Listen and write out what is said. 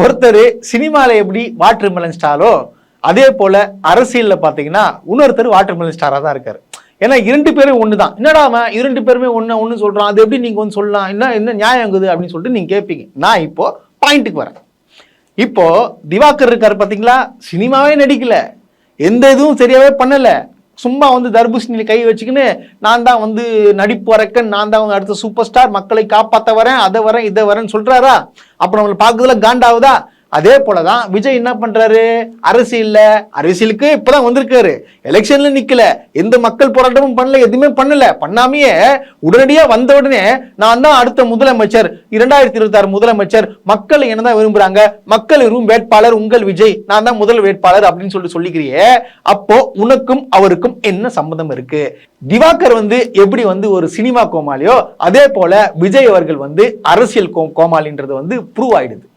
ஒருத்தர் சினிமாவில் எப்படி வாட்டர் மெலன் ஸ்டாரோ அதே போல் அரசியலில் பார்த்தீங்கன்னா இன்னொருத்தர் வாட்டர் மெலன் ஸ்டாராக தான் இருக்கார். ஏன்னா இரண்டு பேரும் ஒன்று தான் என்னடா அவன் இரண்டு பேருமே ஒன்று ஒன்று சொல்கிறான் அது எப்படி நீங்கள் வந்து சொல்லலாம்? என்ன என்ன நியாயம் இருக்குது அப்படின்னு சொல்லிட்டு நீங்கள் கேட்பீங்க நான் இப்போது பாயிண்ட்டுக்கு வரேன். இப்போ திவாகர் இருக்கார் பார்த்தீங்களா சினிமாவே நடிக்கலை. எந்த இதுவும் சரியாகவே பண்ணலை. சும்மா வந்து தர்பூசணியில் கை வச்சுக்கின்னு நான் தான் வந்து நடிப்பு வரக்கன் நான் தான் அடுத்த சூப்பர் ஸ்டார் மக்களை காப்பாற்ற வரேன் அதை வரேன் இதை வரேன்னு சொல்கிறாரா அப்போ நம்மளை பார்க்கறதுல காண்டாவுதா? அதே போலதான் விஜய் என்ன பண்றாரு? அரசியல்ல அரசியலுக்கு இப்பதான் வந்திருக்காரு. எலெக்ஷன்ல நிக்கல. எந்த மக்கள் போராட்டமும் பண்ணல எதுவுமே பண்ணல. பண்ணாமையே உடனடியா வந்த உடனே நான் தான் அடுத்த முதலமைச்சர். இரண்டாயிரத்தி இருபத்தி ஆறு முதலமைச்சர். மக்கள் என்னதான் விரும்புறாங்க? மக்கள் விரும்பும் வேட்பாளர் உங்கள் விஜய். நான் தான் முதல் வேட்பாளர் அப்படின்னு சொல்லிட்டு சொல்லிக்கிறியே. அப்போ உனக்கும் அவருக்கும் என்ன சம்மந்தம் இருக்கு? திவாகர் வந்து எப்படி வந்து ஒரு சினிமா கோமாளியோ அதே போல விஜய் அவர்கள் வந்து அரசியல் கோ கோமாளின்றது வந்து ப்ரூவ் ஆயிடுது.